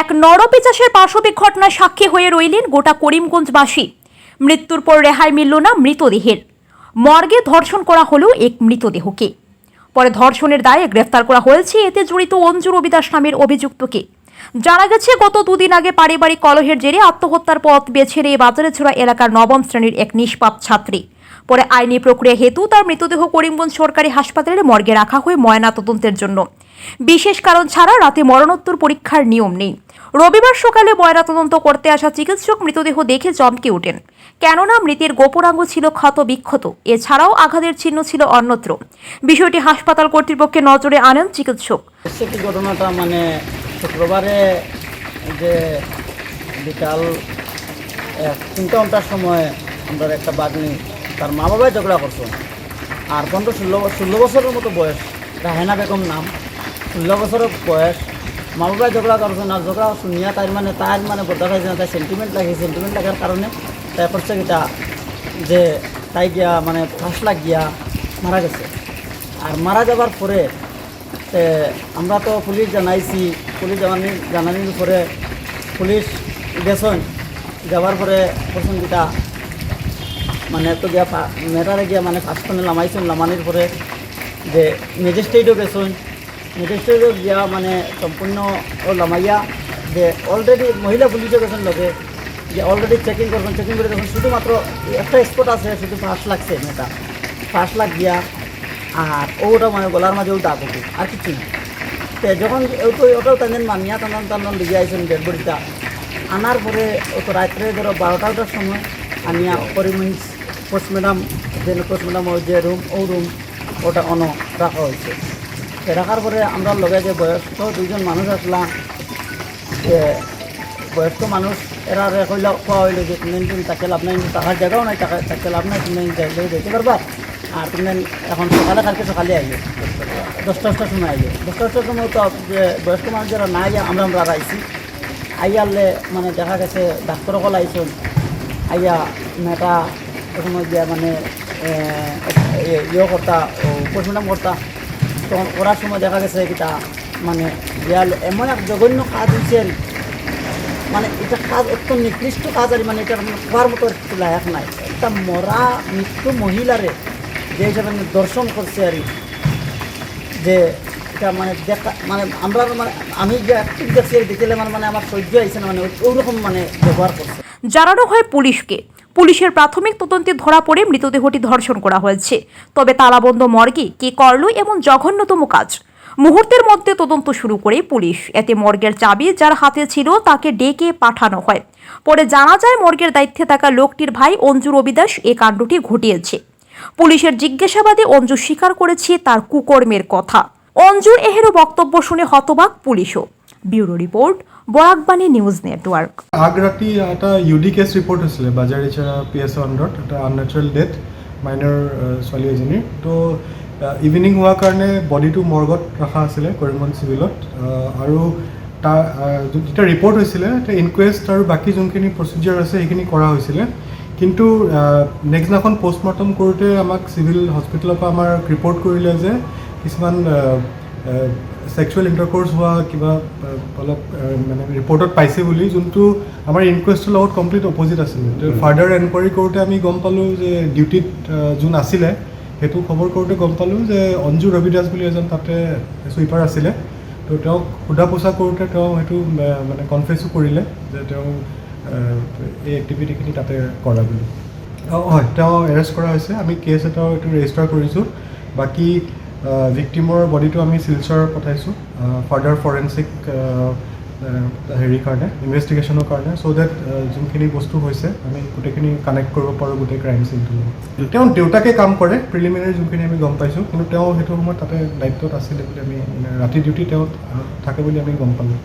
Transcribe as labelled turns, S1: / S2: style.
S1: এক নরপিচাসের পাশবিক ঘটনার সাক্ষী হয়ে রইলেন গোটা করিমগঞ্জবাসী। মৃত্যুর পর রেহাই মিলল না মৃতদেহের। মর্গে ধর্ষণ করা হলো এক মৃতদেহকে। পরে ধর্ষণের দায়ে গ্রেফতার করা হয়েছে এতে জড়িত অঞ্জু রবিদাস নামের অভিযুক্তকে। জানা গেছে, গত দুদিন আগে পারিবারিক কলহের জেরে আত্মহত্যার পথ বেছে নিয়ে বাজারেছড়া এলাকার নবম শ্রেণির এক নিষ্পাপ ছাত্রী। পরে আইনি প্রক্রিয়া হেতু তার মৃতদেহ করিমগঞ্জ সরকারি হাসপাতালের মর্গে রাখা হয় ময়না তদন্তের জন্য। বিশেষ কারণ ছাড়া রাতে মরণোত্তর পরীক্ষার নিয়ম নেই। রবিবার সকালে ময়না তদন্ত করতে আসা চিকিৎসক মৃতদেহ দেখে চমকে ওঠেন। কেননা মৃতের গোপরাঙ্গ ছিল ক্ষত বিক্ষত, এছাড়াও আঘাতের চিহ্ন ছিল অন্যত্র। বিষয়টি হাসপাতাল কর্তৃপক্ষের নজরে আনেন চিকিৎসক।
S2: ঘটনাটা মানে শুক্রবারে যে বিকাল তিনটা ঘণ্টার সময় একটা বাগনি, তার মা বাবাই ঝগড়া করছ আর পনেরো ষোলো ষোলো বছরের মতো বয়স, রাহেনা বেগম নাম। ষোলো বছরের বয়স। মা বাবাই ঝগড়া করছে না ঝগড়া শুনিয়া তাই মানে তার মানে বদলা খাইছে না তাই সেন্টিমেন্ট লাগে সেন্টিমেন্ট লাগার কারণে তাই করছে কিটা যে তাই গিয়া মানে ফাঁস লাগ গিয়া মারা গেছে। আর মারা যাবার পরে আমরা তো পুলিশ জানাইছি পুলিশ জানানি জানানির পরে পুলিশ গেছেন যাওয়ার পরে প্রথম যেটা মানে তো গিয়া মেটারে গিয়া মানে ফার্স্টখানে নামাইছেন নামানির পরে যে ম্যাজিস্ট্রেটও গেছেন ম্যাজিস্ট্রেটও গিয়া মানে সম্পূর্ণ ও নামাইয়া যে অলরেডি মহিলা পুলিশও গেছেন লোকে যে অলরেডি চেকিং করবেন চেকিং করে দেখুন শুধুমাত্র একটা স্পট আছে শুধু ফার্স্ট লাগছে মেয়েটা ফার্স্ট লাগ গিয়া আর ওটা মানে গলার মাঝেও দাগ উঠে আর কিছু না। তে যখন ওটো ওটাও তাদের মানিয়া টানান টানান দিয়ে আইসেন ডেড বডিটা, আনার পরে ও তো রাত্রে ধরো বারোটা ওটার সময় আনিয়া করিমগঞ্জ পোস্ট ম্যাডাম যে পোস্ট ম্যাডাম ওই যে রুম ও রুম ওটা অন রাখা হয়েছে। তো রাখার পরে আমরা লগে যে বয়স্ক দুইজন মানুষ আসলাম যে বয়স্ক মানুষ এরা কইলা কোয়া হইল যে তুমি তুমি তাকে লাভ নাই টাকার জায়গাও নাই টাকা তাকে লাভ নাই, তুমি যাইলে যেতে পারবা আর তুমি এখন সকালে কালকে সকালে আইলে দশটা দশটার সময় আইলে দশটা দশটার সময় তো যে বয়স্ক মানুষ যারা না আইয়া আমরা আমরা আইছি আইয়ালে মানে দেখা গেছে ডাক্তার কল আইসন আইয়া মেটা সময় গিয়া মানে ইয়ে কর্তা পরিমাণ কর্তা তখন করার সময় দেখা গেছে কিটা মানে বিয়াল এমন এক জঘন্য কাজ হয়েছে মানে এটা কাজ অত্যন্ত নিকৃষ্ট কাজ আর মানে এটা হওয়ার মতো একটু লায়ক নাই। একটা মরা মৃত্যু মহিলারে যে হিসাবে মানে দর্শন করছে আর যে এটা মানে দেখা মানে আমরা মানে আমি যে একটু দেখছি আর দেখলে মানে মানে আমার সহ্য হয়েছে না মানে ওইরকম মানে ব্যবহার করছে।
S1: জানানো হয় পুলিশকে। পুলিশের প্রাথমিক তদন্তে ধরা পড়ে মৃতদেহটি ধর্ষণ করা হয়েছে। তবে তালাবন্ধ মর্গে কে করল এমন জঘন্যতম কাজ? মুহূর্তের মধ্যে তদন্ত শুরু করে পুলিশ। এতে মর্গের চাবি যার হাতে ছিল তাকে ডেকে পাঠানো হয়। পরে জানা যায় মর্গের দায়িত্বে থাকা লোকটির ভাই অঞ্জু রবিদাস এ কাণ্ডটি ঘটিয়েছে। পুলিশের জিজ্ঞাসাবাদে অঞ্জু স্বীকার করেছে তার কুকর্মের কথা। অঞ্জুর এহেরও বক্তব্য শুনে হতবাক পুলিশও। Bureau report Barakbani news network
S3: আগ ৰাতি এটা ইউ ডি কেছ ৰিপৰ্ট হৈছিলে, বাজাৰিচাৰা পি এছ আণ্ডাৰত এটা আননেচাৰেল ডেথ মাইনৰ ছোৱালী এজনীৰ। তো ইভিনিং হোৱাৰ কাৰণে বডিটো মৰ্গত ৰখা আছিলে কৰিমগঞ্জ চিভিলত আৰু তাৰ যেতিয়া ৰিপৰ্ট হৈছিলে ইনকুৱেষ্ট আৰু বাকী যোনখিনি প্ৰচিডিউৰ আছে, সেইখিনি কৰা হৈছিলে। কিন্তু নেক্সট দিনাখন পষ্টমৰ্টম কৰোঁতে আমাক চিভিল হস্পিটেলৰ পৰা আমাক ৰিপৰ্ট কৰিলে যে কিছুমান ছেক্সুৱেল ইণ্টাৰক'ৰ্চ হোৱা কিবা অলপ মানে ৰিপৰ্টত পাইছে বুলি যোনটো আমাৰ ইনকুৱেষ্টৰ লগত কমপ্লিট অপজিট আছিলে। ফাৰ্ডাৰ এনকুৱাৰী কৰোঁতে আমি গম পালোঁ যে ডিউটিত যোন আছিলে সেইটো খবৰ কৰোঁতে গম পালোঁ যে অঞ্জু ৰবি দাস বুলি এজন তাতে চুইপাৰ আছিলে। তো তেওঁক সোধা পোছা কৰোঁতে তেওঁ সেইটো মানে কনফেছো কৰিলে যে তেওঁ এই এক্টিভিটিখিনি তাতে কৰা বুলি। অঁ হয় তেওঁ এৰেষ্ট কৰা হৈছে। আমি কেছ এটাও এইটো ৰেজিষ্টাৰ কৰিছোঁ। বাকী ভিক্টিমৰ বডিটো আমি শিলচৰ পঠাইছোঁ ফাৰ্ডাৰ ফৰেঞ্চিক হেৰিৰ কাৰণে ইনভেষ্টিগেশ্যনৰ কাৰণে চ' ডেট যোনখিনি বস্তু হৈছে, আমি গোটেইখিনি কানেক্ট কৰিব পাৰোঁ গোটেই ক্ৰাইম চিনটোৰ লগত তেওঁ দেউতাকে কাম কৰে প্ৰিলিমিনাৰী যোনখিনি আমি গম পাইছোঁ, কিন্তু তেওঁ সেইটো সময়ত তাতে দায়িত্বত আছিলে বুলি আমি, ৰাতি ডিউটি তেওঁ থাকে বুলি আমি গম পালোঁ।